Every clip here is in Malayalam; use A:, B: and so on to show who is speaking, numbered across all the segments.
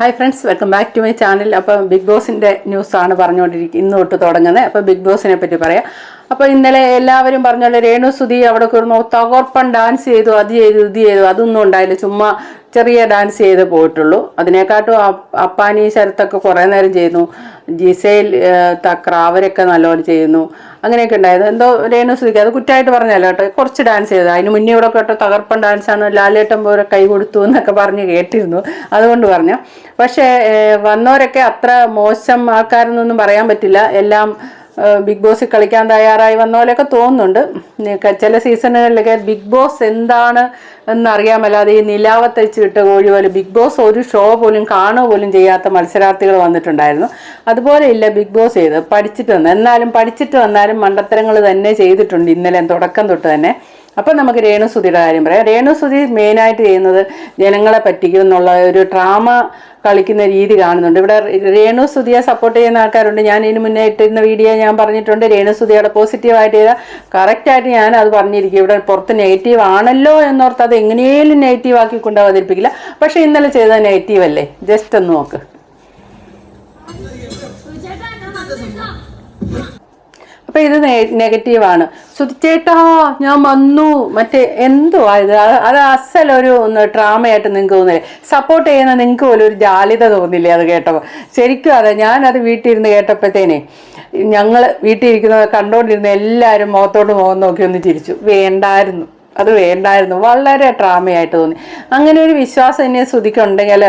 A: Hi friends welcome back to my channel അപ്പോൾ ബിഗ് ബോസിന്റെ ന്യൂസാണ് പറഞ്ഞുകൊണ്ടിരിക്കുന്നത് ഇന്ന് തൊട്ട് തുടങ്ങുന്നത്. അപ്പോൾ ബിഗ് ബോസിനെ പറ്റി പറയാം. അപ്പോൾ ഇന്നലെ എല്ലാവരും പറഞ്ഞല്ലോ രേണു സുധി അവിടെ കിടന്നു തകർപ്പൻ ഡാൻസ് ചെയ്തു അത് ചെയ്തു ഇത് ചെയ്തു അതൊന്നും ഉണ്ടായില്ല. ചുമ്മാ ചെറിയ ഡാൻസ് ചെയ്ത് പോയിട്ടുള്ളൂ. അതിനെക്കാട്ടും അപ്പാനി ശരത്തൊക്കെ കുറേ നേരം ചെയ്യുന്നു. ജിസേൽ തക്ര അവരൊക്കെ നല്ലോണം ചെയ്യുന്നു. അങ്ങനെയൊക്കെ ഉണ്ടായത് എന്തോ രേണു സുധിക്ക് അത് കുറ്റമായിട്ട് പറഞ്ഞല്ലോ കേട്ടോ. കുറച്ച് ഡാൻസ് ചെയ്തു. അതിന് മുന്നേ ഇവിടെ കേട്ടോ തകർപ്പൻ ഡാൻസാണ് ലാലേട്ടൻ പോലെ കൈ കൊടുത്തു എന്നൊക്കെ പറഞ്ഞ് കേട്ടിരുന്നു. അതുകൊണ്ട് പറഞ്ഞു. പക്ഷേ വന്നവരൊക്കെ അത്ര മോശം ആൾക്കാരെന്നൊന്നും പറയാൻ പറ്റില്ല. എല്ലാം ബിഗ് ബോസിൽ കളിക്കാൻ തയ്യാറായി വന്ന പോലെയൊക്കെ തോന്നുന്നുണ്ട് ചില സീസണുകളിലൊക്കെ ബിഗ് ബോസ് എന്താണ് എന്നറിയാമല്ലാതെ ഈ നിലാവത്തഴിച്ച് വിട്ട കോഴി പോലെ ബിഗ് ബോസ് ഒരു ഷോ പോലും കാണുക പോലും ചെയ്യാത്ത മത്സരാർത്ഥികൾ വന്നിട്ടുണ്ടായിരുന്നു. അതുപോലെ ഇല്ല ബിഗ് ബോസ് ചെയ്ത് പഠിച്ചിട്ട് വന്നു. എന്നാലും പഠിച്ചിട്ട് വന്നാലും മണ്ടത്തരങ്ങൾ തന്നെ ചെയ്തിട്ടുണ്ട് ഇന്നലെ തുടക്കം തൊട്ട് തന്നെ. അപ്പം നമുക്ക് രേണുസുതിയുടെ കാര്യം പറയാം. രേണുസുതി മെയിനായിട്ട് ചെയ്യുന്നത് ജനങ്ങളെ പറ്റിക്കും എന്നുള്ള ഒരു ഡ്രാമ കളിക്കുന്ന രീതി കാണുന്നുണ്ട്. ഇവിടെ രേണുസുതിയെ സപ്പോർട്ട് ചെയ്യുന്ന ആൾക്കാരുണ്ട്. ഞാൻ ഇതിന് മുന്നേ ഇട്ടിരുന്ന വീഡിയോ ഞാൻ പറഞ്ഞിട്ടുണ്ട്. രേണുസുതിയുടെ പോസിറ്റീവായിട്ട് ചെയ്താൽ കറക്റ്റായിട്ട് ഞാൻ അത് പറഞ്ഞിരിക്കും. ഇവിടെ പുറത്ത് നെഗറ്റീവ് ആണല്ലോ എന്നോർത്ത് അത് എങ്ങനെയും നെഗറ്റീവ് ആക്കി കൊണ്ട് അവതരിപ്പിക്കില്ല. പക്ഷേ ഇന്നലെ ചെയ്തത് നെഗറ്റീവ് അല്ലേ? ജസ്റ്റ് ഒന്ന് നോക്ക്. അപ്പൊ ഇത് നെഗറ്റീവാണ് ചേട്ടാ ഞാൻ വന്നു. മറ്റേ എന്തുവാ ഇത് അത് അസലൊരു ഡ്രാമയായിട്ട് നിങ്ങൾക്ക് തോന്നില്ലേ? സപ്പോർട്ട് ചെയ്യുന്ന നിങ്ങൾക്ക് പോലും ഒരു ജാലിത തോന്നില്ലേ അത് കേട്ടപ്പോൾ ശരിക്കും അതെ ഞാനത് വീട്ടിലിരുന്ന് കേട്ടപ്പോഴത്തേനെ ഞങ്ങൾ വീട്ടിലിരിക്കുന്ന കണ്ടോണ്ടിരുന്ന എല്ലാവരും മുഖത്തോട്ട് മുഖം നോക്കി ഒന്ന് ചിരിച്ചു. വേണ്ടായിരുന്നു. അത് വേണ്ടായിരുന്നു. വളരെ ഡ്രാമയായിട്ട് തോന്നി. അങ്ങനെ ഒരു വിശ്വാസം എന്നെ ശ്രുതിക്കുണ്ടെങ്കിൽ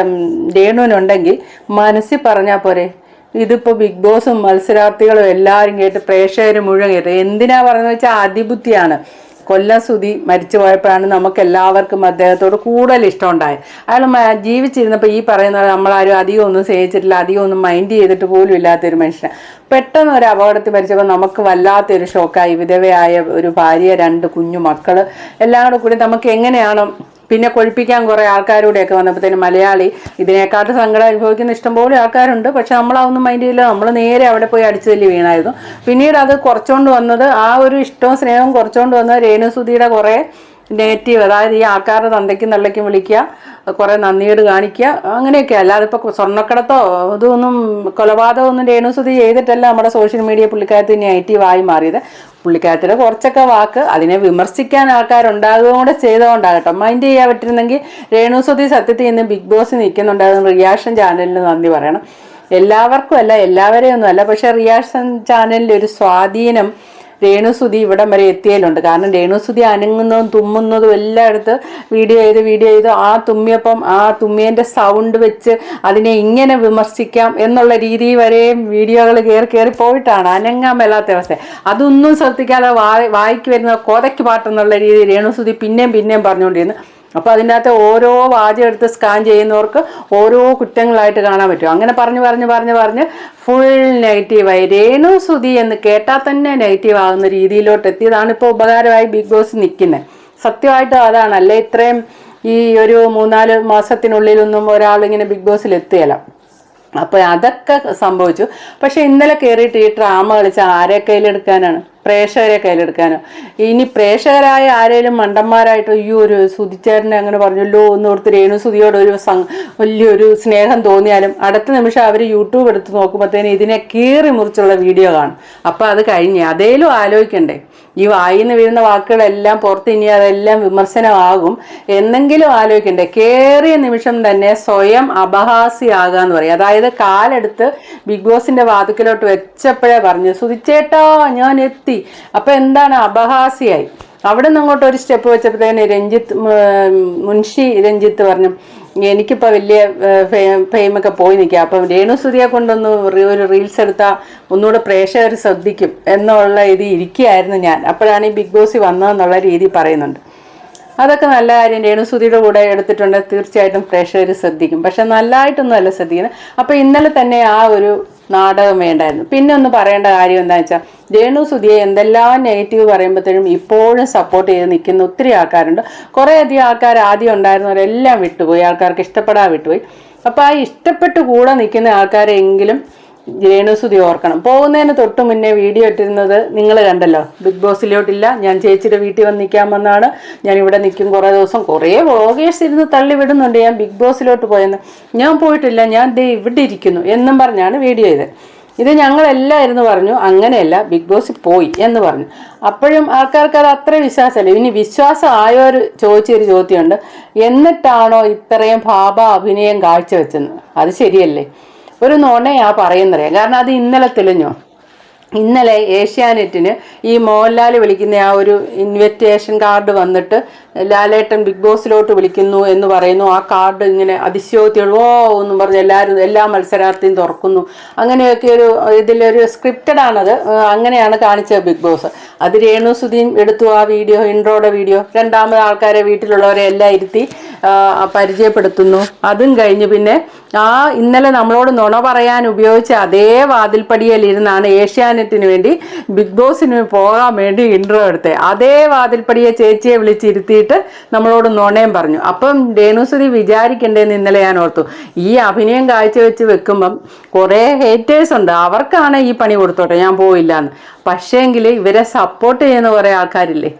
A: രേണുവിനുണ്ടെങ്കിൽ മനസ്സിൽ പറഞ്ഞാൽ പോരെ ഇതിപ്പോ ബിഗ് ബോസും മത്സരാർത്ഥികളും എല്ലാവരും കേട്ട് പ്രേക്ഷകർ മുഴുവൻ എന്തിനാ പറയുന്നത് വെച്ചാൽ അതിബുദ്ധിയാണ്. കൊല്ലം സുധി മരിച്ചു പോയപ്പോഴാണ് നമുക്ക് എല്ലാവർക്കും അദ്ദേഹത്തോട് കൂടുതൽ ഇഷ്ടമുണ്ടായത്. അയാൾ മ- ജീവിച്ചിരുന്നപ്പോൾ ഈ പറയുന്ന നമ്മളാരും അധികം ഒന്നും സ്നേഹിച്ചിട്ടില്ല അധികം ഒന്നും മൈൻഡ് ചെയ്തിട്ട് പോലും ഇല്ലാത്തൊരു മനുഷ്യൻ പെട്ടെന്ന് ഒരു അപകടത്തിൽ മരിച്ചപ്പോൾ നമുക്ക് വല്ലാത്തൊരു ഷോക്കായി വിധവയായ ഒരു ഭാര്യ രണ്ട് കുഞ്ഞു മക്കൾ എല്ലാം കൂടെ കൂടി നമുക്ക് എങ്ങനെയാണ് പിന്നെ കൊഴിപ്പിക്കാൻ കുറേ ആൾക്കാരൂടെയൊക്കെ വന്നപ്പോഴത്തേനും മലയാളി ഇതിനേക്കാട്ട് സങ്കടം അനുഭവിക്കുന്ന ഇഷ്ടംപോലെ ആൾക്കാരുണ്ട്. പക്ഷെ നമ്മളതൊന്നും മൈൻഡ് ചെയ്യില്ല. നമ്മൾ നേരെ അവിടെ പോയി അടിച്ചു തല്ലി വീണായിരുന്നു. പിന്നീട് അത് കുറച്ചുകൊണ്ട് വന്നത് ആ ഒരു ഇഷ്ടവും സ്നേഹവും കുറച്ചുകൊണ്ട് വന്നത് രേണുസുതിയുടെ കുറേ നെഗറ്റീവ് അതായത് ഈ ആൾക്കാരുടെ തന്തയ്ക്കും നല്ലയ്ക്കും വിളിക്കുക കുറേ നന്ദിയോട് കാണിക്കുക അങ്ങനെയൊക്കെ. അല്ലാതെ ഇപ്പോൾ സ്വർണക്കടത്തോ ഇതൊന്നും കൊലപാതകമൊന്നും രേണുസുതി ചെയ്തിട്ടല്ല നമ്മുടെ സോഷ്യൽ മീഡിയ പുള്ളിക്കാരത്ത് നെഗറ്റീവായി മാറിയത്. പുള്ളിക്കാരത്തിന്റെ കുറച്ചൊക്കെ വാക്ക് അതിനെ വിമർശിക്കാൻ ആൾക്കാരുണ്ടാകുകയും കൂടെ ചെയ്തുകൊണ്ടാകട്ടെ മൈൻഡ് ചെയ്യാൻ പറ്റിരുന്നെങ്കിൽ രേണുസുതി സത്യത്തിൽ ഇന്ന് ബിഗ് ബോസ് നിൽക്കുന്നുണ്ടാകുന്ന റിയാക്ഷൻ ചാനലിന് നന്ദി പറയണം. എല്ലാവർക്കും അല്ല എല്ലാവരെയൊന്നും അല്ല. പക്ഷെ റിയാക്ഷൻ ചാനലിന്റെ ഒരു സ്വാധീനം രേണുസുതി ഇവിടം വരെ എത്തിയതിലുണ്ട് കാരണം രേണുസുതി അനങ്ങുന്നതും തുമ്മുന്നതും എല്ലാം എടുത്ത് വീഡിയോ ചെയ്ത് വീഡിയോ ചെയ്ത് ആ തുമ്മിയപ്പം ആ തുമ്മിയന്റെ സൗണ്ട് വെച്ച് അതിനെ ഇങ്ങനെ വിമർശിക്കാം എന്നുള്ള രീതി വരെയും വീഡിയോകൾ കയറി കയറി പോയിട്ടാണ്. അനങ്ങാൻ മേലാത്ത അവസ്ഥ. അതൊന്നും ശ്രദ്ധിക്കാതെ വായി വായിക്ക് വരുന്ന കോതയ്ക്ക് പാട്ടെന്നുള്ള രീതി രേണുസുതി പിന്നെയും പിന്നെയും പറഞ്ഞുകൊണ്ടിരുന്നു. അപ്പോൾ അകത്ത് ഓരോ വാചകം എടുത്ത് സ്കാൻ ചെയ്യുന്നവർക്ക് ഓരോ കുറ്റങ്ങളായിട്ട് കാണാൻ പറ്റും. അങ്ങനെ പറഞ്ഞു പറഞ്ഞു പറഞ്ഞു പറഞ്ഞ് ഫുൾ നെഗറ്റീവായി രേണു സുതി എന്ന് കേട്ടാൽ തന്നെ നെഗറ്റീവ് ആകുന്ന രീതിയിലോട്ട് എത്തിയതാണ് ഇപ്പോൾ ഉപകാരമായി ബിഗ് ബോസ് നിൽക്കുന്നത് സത്യമായിട്ട് അതാണ്. അല്ലേ? ഇത്രയും ഈ ഒരു മൂന്നാൽ മാസത്തിനുള്ളിലൊന്നും ഒരാളിങ്ങനെ ബിഗ് ബോസിൽ എത്തുകയില്ല. അപ്പോൾ അതൊക്കെ സംഭവിച്ചു. പക്ഷേ ഇന്നലെ കയറിയിട്ട് ഈ ഡ്രാമ കളിച്ച ആരെ കയ്യിലെടുക്കാനാണ്? പ്രേക്ഷകരെ കയ്യിലെടുക്കാനോ. ഇനി പ്രേക്ഷകരായ ആരെങ്കിലും മണ്ടന്മാരായിട്ട് ഈ ഒരു സുതിച്ചേരനെ അങ്ങനെ പറഞ്ഞല്ലോ എന്ന് ഓർത്ത് രേണു സുതിയോട് ഒരു വലിയൊരു സ്നേഹം തോന്നിയാലും അടുത്ത നിമിഷം അവർ യൂട്യൂബ് എടുത്ത് നോക്കുമ്പോഴത്തേന് ഇതിനെ കീറി മുറിച്ചുള്ള വീഡിയോ കാണും. അപ്പോൾ അത് കഴിഞ്ഞ് അതേലും ആലോചിക്കണ്ടേ? ഈ വായിന്ന് വീഴുന്ന വാക്കുകളെല്ലാം പുറത്ത് ഇനി അതെല്ലാം വിമർശനമാകും. എന്നെങ്കിലും ആലോചിക്കണ്ടേ? കേറിയ നിമിഷം തന്നെ സ്വയം അപഹാസിയാകുക എന്ന് പറയും. അതായത് കാലെടുത്ത് ബിഗ് ബോസിന്റെ വാതുക്കിലോട്ട് വെച്ചപ്പോഴേ പറഞ്ഞു സുതിച്ചേട്ടോ ഞാൻ എത്തി. അപ്പൊ എന്താണ് അപഹാസിയായി അവിടെ നിന്ന് അങ്ങോട്ട് ഒരു സ്റ്റെപ്പ് വെച്ചപ്പോഴത്തേന് രഞ്ജിത്ത് മുൻഷി രഞ്ജിത്ത് പറഞ്ഞു എനിക്കിപ്പോൾ വലിയ ഫെയിമൊക്കെ പോയി നിൽക്കുക അപ്പം രേണുസുതിയെ കൊണ്ടൊന്ന് റി- ഒരു റീൽസ് എടുത്താൽ ഒന്നുകൂടെ പ്രേക്ഷകർ ശ്രദ്ധിക്കും എന്നുള്ള ഇത് ഇരിക്കുകയായിരുന്നു ഞാൻ. അപ്പോഴാണ് ഈ ബിഗ് ബോസ് വന്നതെന്നുള്ള രീതി പറയുന്നുണ്ട്. അതൊക്കെ നല്ല കാര്യം രേണുസുതിയുടെ കൂടെ എടുത്തിട്ടുണ്ട്. തീർച്ചയായിട്ടും പ്രേക്ഷകർ ശ്രദ്ധിക്കും. പക്ഷെ നല്ലതായിട്ടൊന്നും അല്ല ശ്രദ്ധിക്കുന്നത്. അപ്പോൾ ഇന്നലെ തന്നെ ആ ഒരു നാടകം വേണ്ടായിരുന്നു. പിന്നെ ഒന്ന് പറയേണ്ട കാര്യം എന്താണെന്ന് വെച്ചാൽ രേണു സുധിയെ എന്തെല്ലാം നെഗറ്റീവ് പറയുമ്പോഴത്തേനും ഇപ്പോഴും സപ്പോർട്ട് ചെയ്ത് നിൽക്കുന്ന ഒത്തിരി ആൾക്കാരുണ്ട്. കുറേയധികം ആൾക്കാർ ആദ്യം ഉണ്ടായിരുന്നവരെല്ലാം വിട്ടുപോയി. ആൾക്കാർക്ക് ഇഷ്ടപ്പെടാതെ വിട്ടുപോയി. അപ്പോൾ ആ ഇഷ്ടപ്പെട്ട് കൂടെ നിൽക്കുന്ന ആൾക്കാരെങ്കിലും രേണുസുതി ഓർക്കണം. പോകുന്നതിന് തൊട്ട് മുന്നേ വീഡിയോ ഇട്ടിരുന്നത് നിങ്ങൾ കണ്ടല്ലോ. ബിഗ് ബോസിലോട്ടില്ല. ഞാൻ ചേച്ചിയുടെ വീട്ടിൽ വന്ന് നിൽക്കാമെന്നാണ് ഞാൻ ഇവിടെ നിൽക്കും കുറേ ദിവസം. കുറേ വ്ളോഗേഴ്സ് ഇരുന്ന് തള്ളി വിടുന്നുണ്ട്. ഞാൻ ബിഗ് ബോസിലോട്ട് പോയെന്ന്. ഞാൻ പോയിട്ടില്ല. ഞാൻ ദേ ഇവിടെ ഇരിക്കുന്നു എന്നും പറഞ്ഞാണ് വീഡിയോ ഇത്. ഇത് ഞങ്ങളെല്ലായിരുന്നു പറഞ്ഞു അങ്ങനെയല്ല ബിഗ് ബോസിൽ പോയി എന്ന് പറഞ്ഞു. അപ്പോഴും ആൾക്കാർക്ക് അത് അത്ര വിശ്വാസമല്ല. ഇനി വിശ്വാസം ആയോർ ചോദിച്ചൊരു ചോദ്യമുണ്ട്. എന്നിട്ടാണോ ഇത്രയും ഭാബ അഭിനയം കാഴ്ചവെച്ചെന്ന്? അത് ശരിയല്ലേ? ഒരു നുണയാ പറയുന്നറിയാം. കാരണം അത് ഇന്നലെ തെളിഞ്ഞോ. ഇന്നലെ ഏഷ്യാനെറ്റിന് ഈ മോഹൻലാൽ വിളിക്കുന്ന ആ ഒരു ഇൻവിറ്റേഷൻ കാർഡ് വന്നിട്ട് ലാലേട്ടൻ ബിഗ് ബോസിലോട്ട് വിളിക്കുന്നു എന്ന് പറയുന്നു. ആ കാർഡ് ഇങ്ങനെ അതിശയോക്തികൾ ഓ എന്നും പറഞ്ഞ് എല്ലാവരും എല്ലാ മത്സരാർത്ഥിയും തുറക്കുന്നു. അങ്ങനെയൊക്കെ ഒരു ഇതിലൊരു സ്ക്രിപ്റ്റഡ് ആണത്. അങ്ങനെയാണ് കാണിച്ചത് ബിഗ് ബോസ് അത് രേണു സുധീൻ എടുത്തു ആ വീഡിയോ ഇൻട്രോയുടെ വീഡിയോ. രണ്ടാമത് ആൾക്കാരെ വീട്ടിലുള്ളവരെ എല്ലാം ഇരുത്തി പരിചയപ്പെടുത്തുന്നു. അതും കഴിഞ്ഞ് പിന്നെ ആ ഇന്നലെ നമ്മളോട് നുണ പറയാൻ ഉപയോഗിച്ച അതേ വാതിൽപ്പടിയിലിരുന്നാണ് ഏഷ്യാനെറ്റിന് വേണ്ടി ബിഗ് ബോസിന് പോകാൻ വേണ്ടി ഇൻട്രോ എടുത്തേ. അതേ വാതിൽപ്പടിയെ ചേച്ചിയെ വിളിച്ചിരുത്തിയിട്ട് നമ്മളോട് നുണയും പറഞ്ഞു. അപ്പം രേണുസുതി വിചാരിക്കണ്ടേന്ന് ഇന്നലെ ഞാൻ ഓർത്തു. ഈ അഭിനയം കാഴ്ചവെച്ച് വെക്കുമ്പം കുറേ ഹേറ്റേഴ്സ് ഉണ്ട്. അവർക്കാണ് ഈ പണി കൊടുത്തോട്ടെ ഞാൻ പോയില്ല എന്ന് പക്ഷേങ്കിൽ ഇവരെ സപ്പോർട്ട് ചെയ്യുന്ന കുറേ ആൾക്കാരില്ലേ?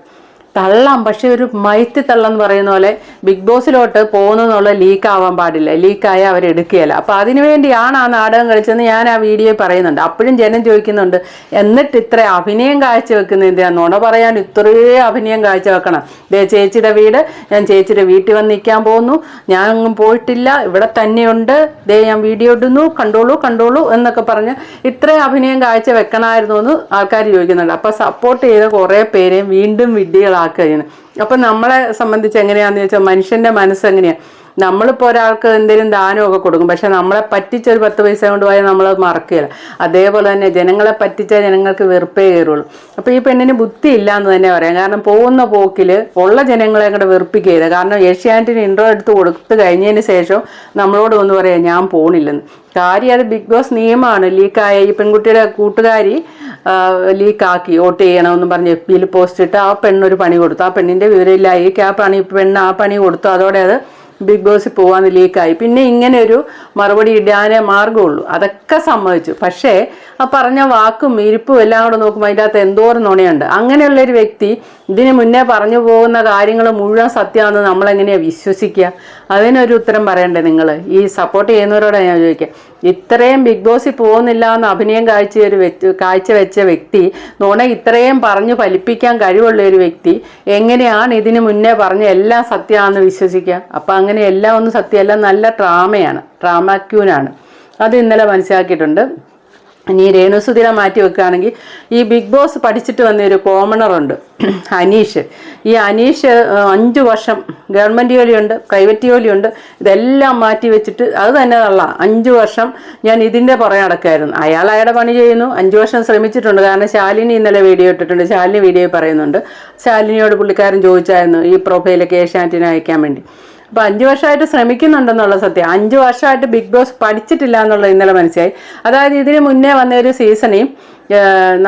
A: തള്ളാം. പക്ഷെ ഒരു മയത്തി തള്ളെന്ന് പറയുന്ന പോലെ ബിഗ് ബോസിലോട്ട് പോകുന്നു എന്നുള്ള ലീക്ക് ആവാൻ പാടില്ല. ലീക്കായ അവരെടുക്കുകയല്ല അപ്പൊ അതിനുവേണ്ടിയാണ് ആ നാടകം കളിച്ചതെന്ന് ഞാൻ ആ വീഡിയോ പറയുന്നുണ്ട്. അപ്പോഴും ജനം ചോദിക്കുന്നുണ്ട് എന്നിട്ട് ഇത്ര അഭിനയം കാഴ്ചവെക്കുന്ന എന്തിനാ? നുണ പറയാൻ ഇത്രയും അഭിനയം കാഴ്ചവെക്കണം. ദേ ചേച്ചിയുടെ വീട് ഞാൻ ചേച്ചിയുടെ വീട്ടിൽ വന്ന് നിൽക്കാൻ പോകുന്നു. ഞാൻ അങ്ങും പോയിട്ടില്ല. ഇവിടെ തന്നെയുണ്ട്. ദേ ഞാൻ വീഡിയോ ഇടുന്നു. കണ്ടോളൂ കണ്ടോളൂ എന്നൊക്കെ പറഞ്ഞ് ഇത്രയും അഭിനയം കാഴ്ച വെക്കണമായിരുന്നു എന്ന് ആൾക്കാർ ചോദിക്കുന്നുണ്ട്. അപ്പൊ സപ്പോർട്ട് ചെയ്ത കുറേ പേരെയും വീണ്ടും വിഡ്ഢികളാക്കുകയാണ് അപ്പൊ നമ്മളെ സംബന്ധിച്ച് എങ്ങനെയാണെന്ന് ചോദിച്ചാൽ മനുഷ്യന്റെ മനസ്സ് എങ്ങനെയാണ് നമ്മളിപ്പോൾ ഒരാൾക്ക് എന്തെങ്കിലും ദാനമൊക്കെ കൊടുക്കും. പക്ഷെ നമ്മളെ പറ്റിച്ചൊരു പത്ത് പൈസ കൊണ്ട് പോയാൽ നമ്മൾ മറക്കുകയില്ല. അതേപോലെ തന്നെ ജനങ്ങളെ പറ്റിച്ച ജനങ്ങൾക്ക് വെറുപ്പേ കയറുള്ളൂ. അപ്പോൾ ഈ പെണ്ണിന് ബുദ്ധി ഇല്ല എന്ന് തന്നെ പറയാം. കാരണം പോകുന്ന പോക്കിൽ ഉള്ള ജനങ്ങളെ കൂടെ വെറുപ്പിക്കരുത് കാരണം ഏഷ്യാനെറ്റിന് ഇൻട്രോ എടുത്ത് കൊടുത്തു കഴിഞ്ഞതിന് ശേഷം നമ്മളോട് ഒന്ന് പറയാം ഞാൻ പോണില്ലെന്ന്. കാര്യം അത് ബിഗ് ബോസ് നിയമമാണ്. ലീക്കായ ഈ പെൺകുട്ടിയുടെ കൂട്ടുകാരി ലീക്കാക്കി വോട്ട് ചെയ്യണമെന്ന് പറഞ്ഞ് എഫ് ബിയിൽ പോസ്റ്റ് ഇട്ട് ആ പെണ്ണൊരു പണി കൊടുത്തു. ആ പെണ്ണിന്റെ വിവരമില്ലായി. ആ പണി പെണ്ണ് ആ പണി കൊടുത്തു. അതോടെ അത് ബിഗ് ബോസിൽ പോവാന്ന് ലീക്കായി. പിന്നെ ഇങ്ങനെ ഒരു മറുപടി ഇടാനേ മാർഗമുള്ളൂ അതൊക്കെ സമ്മതിച്ചു. പക്ഷേ ആ പറഞ്ഞ വാക്കും ഇരിപ്പും എല്ലാം കൂടെ നോക്കുമ്പോൾ അതിന്റെ അകത്ത് എന്തോരം നുണയുണ്ട്. അങ്ങനെയുള്ള ഒരു വ്യക്തി ഇതിന് മുന്നേ പറഞ്ഞു പോകുന്ന കാര്യങ്ങൾ മുഴുവൻ സത്യമാണെന്ന് നമ്മളെങ്ങനെയാണ് വിശ്വസിക്കുക അതിനൊരു ഉത്തരം പറയണ്ടേ നിങ്ങൾ ഈ സപ്പോർട്ട് ചെയ്യുന്നവരോടാണ് ഞാൻ ചോദിക്കുക ഇത്രയും ബിഗ് ബോസിൽ പോകുന്നില്ല എന്ന് അഭിനയം കാഴ്ച ഒരു വ്യക്തി കാഴ്ചവെച്ച വ്യക്തി നുണ ഇത്രയും പറഞ്ഞു ഫലിപ്പിക്കാൻ കഴിവുള്ള ഒരു വ്യക്തി എങ്ങനെയാണ് ഇതിന് മുന്നേ പറഞ്ഞ എല്ലാം സത്യമാണെന്ന് വിശ്വസിക്കുക അപ്പം അങ്ങനെ എല്ലാം ഒന്നും സത്യമല്ല നല്ല ഡ്രാമയാണ് ഡ്രാമാക്യൂനാണ് അത് ഇന്നലെ മനസ്സിലാക്കിയിട്ടുണ്ട്. ഇനി രേണുസുതിനെ മാറ്റി വെക്കുകയാണെങ്കിൽ ഈ ബിഗ് ബോസ് പഠിച്ചിട്ട് വന്ന ഒരു കോമണറുണ്ട് അനീഷ്. ഈ അനീഷ് അഞ്ച് വർഷം ഗവൺമെന്റ് ജോലിയുണ്ട് പ്രൈവറ്റ് ജോലിയുണ്ട് ഇതെല്ലാം മാറ്റി വെച്ചിട്ട് അത് തന്നെ തള്ള അഞ്ച് വർഷം ഞാൻ ഇതിന്റെ പുറകെ നടക്കായിരുന്നു അയാൾ അയാളുടെ പണി ചെയ്യുന്നു അഞ്ച് വർഷം ശ്രമിച്ചിട്ടുണ്ട്. കാരണം ശാലിനി ഇന്നലെ വീഡിയോ ഇട്ടിട്ടുണ്ട്. ശാലിനി വീഡിയോ പറയുന്നുണ്ട്. ശാലിനിയോട് പുള്ളിക്കാരൻ ചോദിച്ചായിരുന്നു ഈ പ്രൊഫൈലൊക്കെ ഏഷ്യാനറ്റിനെ അയക്കാൻ വേണ്ടി. അപ്പൊ അഞ്ചു വർഷമായിട്ട് ശ്രമിക്കുന്നുണ്ടെന്നുള്ള സത്യം. അഞ്ചു വർഷമായിട്ട് ബിഗ് ബോസ് പഠിച്ചിട്ടില്ല എന്നുള്ളത് ഇന്നലെ മനസ്സിലായി. അതായത് ഇതിന് മുന്നേ വന്ന ഒരു സീസണിൽ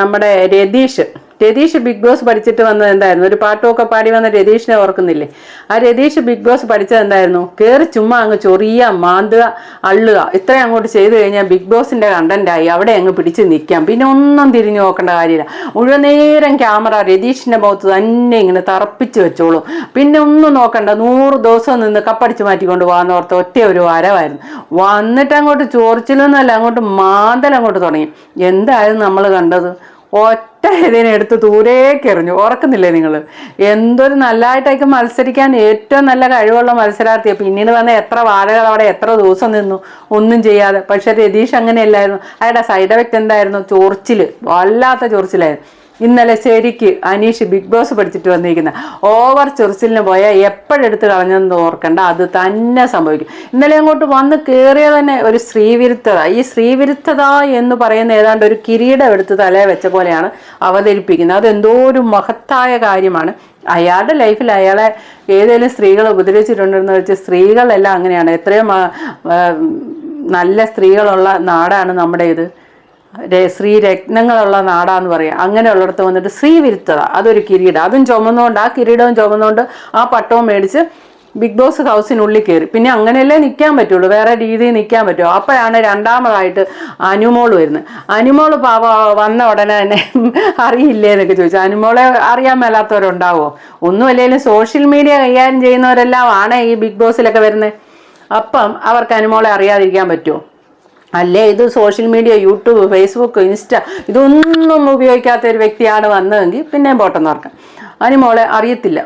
A: നമ്മുടെ രതീഷ് രതീഷ് ബിഗ് ബോസ് പഠിച്ചിട്ട് വന്നത് എന്തായിരുന്നു? ഒരു പാട്ടുമൊക്കെ പാടി വന്ന രതീഷിനെ ഓർക്കുന്നില്ലേ? ആ രതീഷ് ബിഗ് ബോസ് പഠിച്ചത് എന്തായിരുന്നു? കയറി ചുമ്മാ അങ്ങ് ചൊറിയുക മാന്തുക അള്ളുക. ഇത്രയും അങ്ങോട്ട് ചെയ്തു കഴിഞ്ഞാൽ ബിഗ് ബോസിന്റെ കണ്ടന്റായി അവിടെ അങ്ങ് പിടിച്ച് നിൽക്കാം. പിന്നെ ഒന്നും തിരിഞ്ഞു നോക്കേണ്ട കാര്യമില്ല. മുഴുവൻ നേരം ക്യാമറ രതീഷിന്റെ മുഖത്ത് തന്നെ ഇങ്ങനെ തറപ്പിച്ച് വെച്ചോളൂ. പിന്നെ ഒന്നും നോക്കണ്ട. നൂറ് ദിവസം നിന്ന് കപ്പടിച്ച് മാറ്റിക്കൊണ്ട് ഓർത്ത ഒറ്റ ഒരു വരവായിരുന്നു. വന്നിട്ട് അങ്ങോട്ട് ചോർച്ചിലൊന്നുമല്ല അങ്ങോട്ട് മാന്തൽ അങ്ങോട്ട് തുടങ്ങി. എന്തായാലും നമ്മൾ കണ്ടത്? ഒറ്റ ഇതിനെ എടുത്ത് ദൂരേക്ക് എറിഞ്ഞു ഓർക്കുന്നില്ലേ നിങ്ങൾ എന്തൊരു നല്ലതായിട്ടൊക്കെ മത്സരിക്കാൻ ഏറ്റവും നല്ല കഴിവുള്ള മത്സരാർത്ഥിയാണ് പിന്നീട് വന്ന എത്ര വാഴകൾ അവിടെ എത്ര ദിവസം നിന്നു? ഒന്നും ചെയ്യാതെ. പക്ഷെ രതീഷ് അങ്ങനെയല്ലായിരുന്നു. അയാളുടെ സൈഡ് എഫക്റ്റ് എന്തായിരുന്നു? ചൊറിച്ചിൽ വല്ലാത്ത ചൊറിച്ചിലായിരുന്നു. ഇന്നലെ ശരിക്ക് അനീഷ് ബിഗ് ബോസ് പഠിച്ചിട്ട് വന്നിരിക്കുന്ന. ഓവർ ചൊറിച്ചിലിന് പോയാൽ എപ്പോഴെടുത്ത് കളഞ്ഞെന്ന് ഓർക്കണ്ട. അത് തന്നെ സംഭവിക്കും. ഇന്നലെ അങ്ങോട്ട് വന്ന് കയറിയ തന്നെ ഒരു സ്ത്രീവിരുദ്ധത ഈ സ്ത്രീവിരുദ്ധത എന്ന് പറയുന്ന ഏതാണ്ട് ഒരു കിരീടം എടുത്ത് തലയെ വെച്ച പോലെയാണ് അവതരിപ്പിക്കുന്നത്. അതെന്തോ ഒരു മഹത്തായ കാര്യമാണ്. അയാളുടെ ലൈഫിൽ അയാളെ ഏതെങ്കിലും സ്ത്രീകൾ ഉപദ്രവിച്ചിട്ടുണ്ടെന്ന് വെച്ച് സ്ത്രീകളെല്ലാം അങ്ങനെയാണ്. എത്രയും നല്ല സ്ത്രീകളുള്ള നാടാണ് നമ്മുടെ ഇത് രെ- സ്ത്രീ രത്നങ്ങളുള്ള നാടാന്ന് പറയാം. അങ്ങനെയുള്ളിടത്ത് വന്നിട്ട് ശ്രീവിരുത്തത വിരുത്തത അതൊരു കിരീടം. അതും ചുമന്നുകൊണ്ട് ആ കിരീടവും ചുമന്നുകൊണ്ട് ആ പട്ടവും മേടിച്ച് ബിഗ് ബോസ് ഹൗസിനുള്ളിൽ കയറി. പിന്നെ അങ്ങനെയല്ലേ നിൽക്കാൻ പറ്റുള്ളൂ. വേറെ രീതിയിൽ നിൽക്കാൻ പറ്റുമോ അപ്പോഴാണ് രണ്ടാമതായിട്ട് അനുമോൾ വരുന്നത്. അനുമോൾ പാവ വന്ന ഉടനെ തന്നെ അറിയില്ലേ എന്നൊക്കെ ചോദിച്ചു. അനുമോളെ അറിയാൻ മേലാത്തവരുണ്ടാവോ? ഒന്നും അല്ലെങ്കിലും സോഷ്യൽ മീഡിയ കൈകാര്യം ചെയ്യുന്നവരെല്ലാം ആണ് ഈ ബിഗ് ബോസിലൊക്കെ വരുന്നത്. അപ്പം അവർക്ക് അനുമോളെ അറിയാതിരിക്കാൻ പറ്റുമോ? അല്ലേ? ഇത് social media YouTube Facebook insta ഇതൊന്നും ഉപയോഗിക്കാത്ത ഒരു വ്യക്തിയാണ് വന്നതെങ്കിൽ പിന്നെ പോട്ടെന്ന് ഓർക്കാം. മോളെ അറിയത്തില്ല.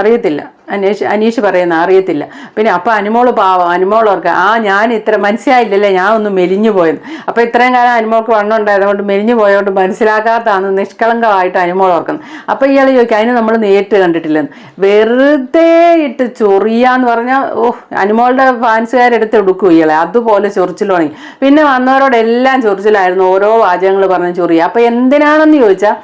A: അറിയത്തില്ല. അനീഷ് അനീഷ് പറയുന്ന അറിയത്തില്ല. പിന്നെ അപ്പം അനുമോൾ പാവം. അനുമോളോർക്ക് ആ ഞാൻ ഇത്ര മനസ്സിലായില്ലല്ലേ ഞാൻ ഒന്ന് മെലിഞ്ഞു പോയെന്ന്. അപ്പം ഇത്രയും കാലം അനുമോൾക്ക് വണ്ണം ഉണ്ടായതുകൊണ്ട് മെലിഞ്ഞു പോയതുകൊണ്ട് മനസ്സിലാക്കാത്തതാണ് നിഷ്കളങ്കമായിട്ട് അനുമോൾ ഓർക്കുന്നത്. അപ്പം ഇയാൾ ചോദിക്കും അതിന് നമ്മൾ നേരിട്ട് കണ്ടിട്ടില്ലെന്ന്. വെറുതെ ഇട്ട് ചൊറിയാന്ന് പറഞ്ഞാൽ ഓ അനുമോളുടെ ഫാൻസുകാരെടുത്ത് എടുക്കും ഇയാളെ. അതുപോലെ ചൊറിച്ചിൽ തുടങ്ങി. പിന്നെ വന്നവരോടെല്ലാം ചൊറിച്ചിലായിരുന്നു. ഓരോ വാചകങ്ങൾ പറഞ്ഞ് ചൊറിയുക അപ്പം എന്തിനാണെന്ന് ചോദിച്ചാൽ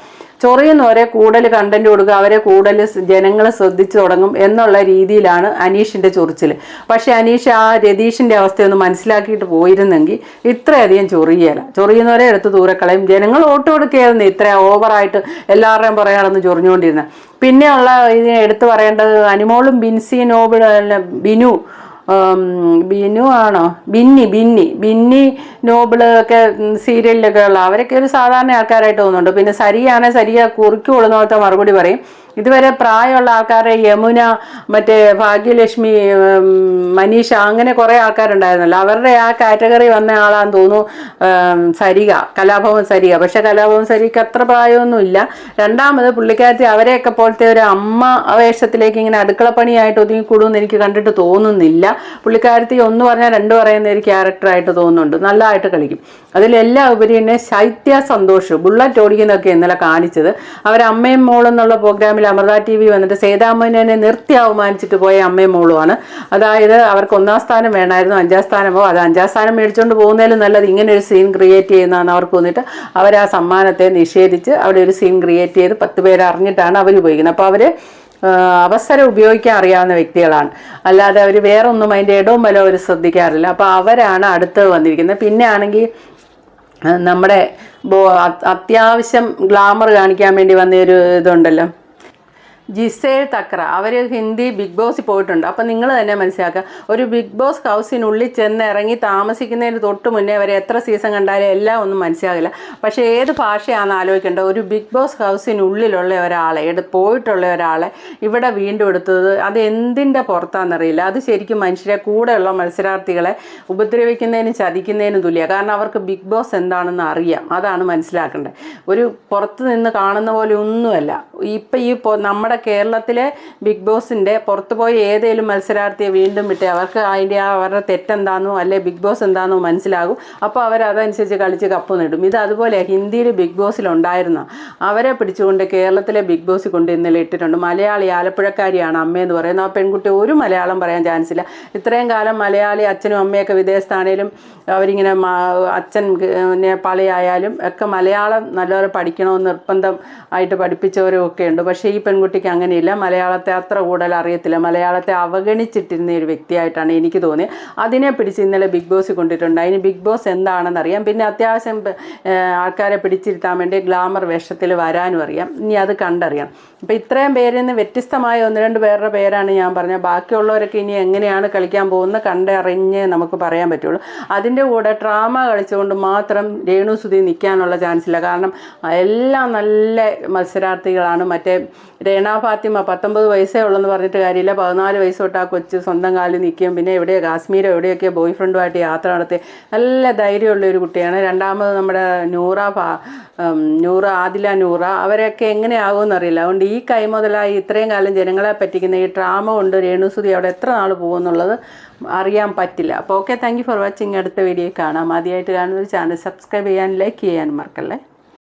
A: ചൊറിയുന്നവരെ കൂടുതൽ കണ്ടന്റ് കൊടുക്കുക അവരെ കൂടുതൽ ജനങ്ങൾ ശ്രദ്ധിച്ചു തുടങ്ങും എന്നുള്ള രീതിയിലാണ് അനീഷിന്റെ ചൊറിച്ചിൽ പക്ഷെ അനീഷ് ആ രതീഷിന്റെ അവസ്ഥയൊന്ന് മനസ്സിലാക്കിയിട്ട് പോയിരുന്നെങ്കിൽ ഇത്രയധികം ചൊറിയല. ചൊറിയുന്നവരെ എടുത്ത് ദൂരക്കളയും. ജനങ്ങൾ വോട്ട് കൊടുക്കുകയായിരുന്നു ഇത്ര ഓവറായിട്ട് എല്ലാവരുടെയും പറയാണെന്ന് ചൊറിഞ്ഞുകൊണ്ടിരുന്നത്. പിന്നെയുള്ള ഇതിനെ എടുത്തു പറയേണ്ടത് അനുമോളും ബിൻസി നോബിൾ ബിനു ബിനു ആണോ? ബിന്നി ബിന്നി. ബിന്നി നോബിൾ ഒക്കെ സീരിയലിലൊക്കെ ഉള്ള അവരൊക്കെ ഒരു സാധാരണ ആൾക്കാരായിട്ട് തോന്നുന്നുണ്ട്. പിന്നെ സരിയാണെ സരിയ കുറുക്കി കൊള്ളുന്നവത്തെ മറുപടി പറയും. ഇതുവരെ പ്രായമുള്ള ആൾക്കാരെ യമുന മറ്റേ ഭാഗ്യലക്ഷ്മി മനീഷ അങ്ങനെ കുറേ ആൾക്കാരുണ്ടായിരുന്നല്ലോ. അവരുടെ ആ കാറ്റഗറി വന്ന ആളാന്ന് തോന്നുന്നു സരിക കലാഭവൻ സരിക. പക്ഷെ കലാഭവൻ സരിക്ക് അത്ര പ്രായമൊന്നുമില്ല. രണ്ടാമത് പുള്ളിക്കാരത്തി അവരെയൊക്കെ പോലത്തെ ഒരു അമ്മ വേഷത്തിലേക്ക് ഇങ്ങനെ അടുക്കളപ്പണിയായിട്ട് ഒതുങ്ങിക്കൂടുമെന്ന് എനിക്ക് കണ്ടിട്ട് തോന്നുന്നില്ല. പുള്ളിക്കാരത്തി ഒന്ന് പറഞ്ഞാൽ രണ്ട് പറയുന്ന ഒരു ക്യാരക്ടറായിട്ട് തോന്നുന്നുണ്ട്. നല്ലതായിട്ട് കളിക്കും. അതിലെല്ലാം ഉപരി തന്നെ ശൈത്യ സന്തോഷ് ബുള്ളറ്റ് ഓടിക്കുന്നതൊക്കെ ഇന്നലെ കാണിച്ചത്. അവരമ്മയും മോളെന്നുള്ള പ്രോഗ്രാമിൽ അമൃത ടി വി വന്നിട്ട് സേതാമനെ നിർത്തി അവമാനിച്ചിട്ട് പോയ അമ്മയും മോളുമാണ് അതായത് അവർക്ക് ഒന്നാം സ്ഥാനം വേണമായിരുന്നു അഞ്ചാം സ്ഥാനമോ അത് അഞ്ചാം സ്ഥാനം മേടിച്ചുകൊണ്ട് പോകുന്നതിലും നല്ലത് ഇങ്ങനെ ഒരു സീൻ ക്രിയേറ്റ് ചെയ്യുന്നതാണ് അവർക്ക് തോന്നിയിട്ട് അവർ ആ സമ്മാനത്തെ നിഷേധിച്ച് അവിടെ ഒരു സീൻ ക്രിയേറ്റ് ചെയ്ത് പത്ത് പേര് അറിഞ്ഞിട്ടാണ് അവർ ഉപയോഗിക്കുന്നത്. അപ്പോൾ അവർ അവസരം ഉപയോഗിക്കാൻ അറിയാവുന്ന വ്യക്തികളാണ്. അല്ലാതെ അവർ വേറെ ഒന്നും അതിന്റെ ഇടവും വല്ല അവർ ശ്രദ്ധിക്കാറില്ല. അപ്പോൾ അവരാണ് അടുത്ത് വന്നിരിക്കുന്നത്. പിന്നെ ആണെങ്കിൽ നമ്മുടെ അത്യാവശ്യം ഗ്ലാമർ കാണിക്കാൻ വേണ്ടി വന്ന ഒരു ഇതുണ്ടല്ലോ. ജിസേൽ തക്ര അവർ ഹിന്ദി ബിഗ് ബോസിൽ പോയിട്ടുണ്ട്. അപ്പം നിങ്ങൾ തന്നെ മനസ്സിലാക്കുക. ഒരു ബിഗ് ബോസ് ഹൗസിനുള്ളിൽ ചെന്ന് ഇറങ്ങി താമസിക്കുന്നതിന് തൊട്ട് മുന്നേ വരെ എത്ര സീസൺ കണ്ടാലും എല്ലാം ഒന്നും മനസ്സിലാകില്ല. പക്ഷേ ഏത് ഭാഷയാണെന്ന് ആലോചിക്കേണ്ടത് ഒരു ബിഗ് ബോസ് ഹൗസിനുള്ളിലുള്ള ഒരാളെ എടു പോയിട്ടുള്ള ഒരാളെ ഇവിടെ വീണ്ടും എടുത്തത് അത് എന്തിന്റെ പുറത്താണെന്നറിയില്ല. അത് ശരിക്കും മനുഷ്യരെ കൂടെയുള്ള മത്സരാർത്ഥികളെ ഉപദ്രവിക്കുന്നതിനും ചതിക്കുന്നതിനും തുല്യ. കാരണം അവർക്ക് ബിഗ് ബോസ് എന്താണെന്ന് അറിയാം. അതാണ് മനസ്സിലാക്കേണ്ടത്. ഒരു പുറത്ത് നിന്ന് കാണുന്ന പോലെ ഒന്നുമല്ല. ഇപ്പം ഈ പൊ- നമ്മുടെ കേരളത്തിലെ ബിഗ് ബോസിന്റെ പുറത്തുപോയി ഏതെങ്കിലും മത്സരാർത്ഥിയെ വീണ്ടും വിട്ട്. അവർക്ക് അതിന്റെ ആ അവരുടെ തെറ്റെന്താണെന്നോ അല്ലെ ബിഗ് ബോസ് എന്താണെന്നോ മനസ്സിലാകും. അപ്പോൾ അവർ അതനുസരിച്ച് കളിച്ച് കപ്പ് നേടും ഇത് അതുപോലെ ഹിന്ദിയിൽ ബിഗ് ബോസിലുണ്ടായിരുന്ന അവരെ പിടിച്ചുകൊണ്ട് കേരളത്തിലെ ബിഗ് ബോസ് കൊണ്ട് ഇന്നലെ ഇട്ടിട്ടുണ്ട്. മലയാളി ആലപ്പുഴക്കാരിയാണ് അമ്മയെന്ന് പറയുന്നത്. ആ പെൺകുട്ടി ഒരു മലയാളം പറയാൻ ചാൻസ് ഇല്ല. ഇത്രയും കാലം മലയാളി അച്ഛനും അമ്മയൊക്കെ വിദേശത്താണേലും അവരിങ്ങനെ അച്ഛൻ നേപ്പാളിയായാലും ഒക്കെ മലയാളം നല്ലപോലെ പഠിക്കണമെന്ന് നിർബന്ധം ആയിട്ട് പഠിപ്പിച്ചവരും ഒക്കെ ഉണ്ട്. പക്ഷേ ഈ പെൺകുട്ടിക്ക് അങ്ങനെയില്ല. മലയാളത്തെ അത്ര കൂടുതൽ അറിയത്തില്ല. മലയാളത്തെ അവഗണിച്ചിട്ടിരുന്ന ഒരു വ്യക്തിയായിട്ടാണ് എനിക്ക് തോന്നിയത്. അതിനെ പിടിച്ച് ഇന്നലെ ബിഗ് ബോസ് കൊണ്ടിട്ടുണ്ട്. അതിന് ബിഗ് ബോസ് എന്താണെന്ന് അറിയാം. പിന്നെ അത്യാവശ്യം ആൾക്കാരെ പിടിച്ചിരുത്താൻ വേണ്ടി ഗ്ലാമർ വേഷത്തിൽ വരാനും അറിയാം. ഇനി അത് കണ്ടറിയാം. അപ്പോൾ ഇത്രയും പേരിൽ നിന്ന് വ്യത്യസ്തമായ ഒന്ന് രണ്ട് പേരുടെ പേരാണ് ഞാൻ പറഞ്ഞത്. ബാക്കിയുള്ളവരൊക്കെ ഇനി എങ്ങനെയാണ് കളിക്കാൻ പോകുന്നത് കണ്ടറിഞ്ഞ് നമുക്ക് പറയാൻ പറ്റുള്ളൂ. അതിന്റെ കൂടെ ഡ്രാമ കളിച്ചുകൊണ്ട് മാത്രം രേണു സുധി നിൽക്കാനുള്ള ചാൻസ് ഇല്ല. കാരണം എല്ലാം നല്ല മത്സരാർത്ഥികളാണ്. മറ്റേ രേണ ഫാത്തിമ പത്തൊമ്പത് വയസ്സേ ഉള്ളെന്ന് പറഞ്ഞിട്ട് കാര്യമില്ല. പതിനാല് വയസ്സ് തൊട്ട് ആ കൊച്ച് സ്വന്തം കാലിൽ നിൽക്കും. പിന്നെ എവിടെയോ കാശ്മീരോ എവിടെയൊക്കെ ബോയ് ഫ്രണ്ടുമായിട്ട് യാത്ര നടത്തി. നല്ല ധൈര്യമുള്ള ഒരു കുട്ടിയാണ്. രണ്ടാമത് നമ്മുടെ നൂറ ഫാ നൂറ ആദില നൂറ. അവരൊക്കെ എങ്ങനെയാകുമെന്ന് അറിയില്ല. അതുകൊണ്ട് ഈ കൈമുതലായി ഇത്രയും കാലം ജനങ്ങളെ പറ്റിക്കുന്ന ഈ ഡ്രാമ കൊണ്ട് രേണുസുതി അവിടെ എത്ര നാൾ പോകുമെന്നുള്ളത് അറിയാൻ പറ്റില്ല. അപ്പോൾ ഓക്കെ താങ്ക് ഫോർ വാച്ചിങ്. അടുത്ത വീഡിയോ കാണാം. ആദ്യമായിട്ട് കാണുന്ന ഒരു ചാനൽ സബ്സ്ക്രൈബ് ചെയ്യാൻ ലൈക്ക് ചെയ്യാൻ മറക്കല്ലേ?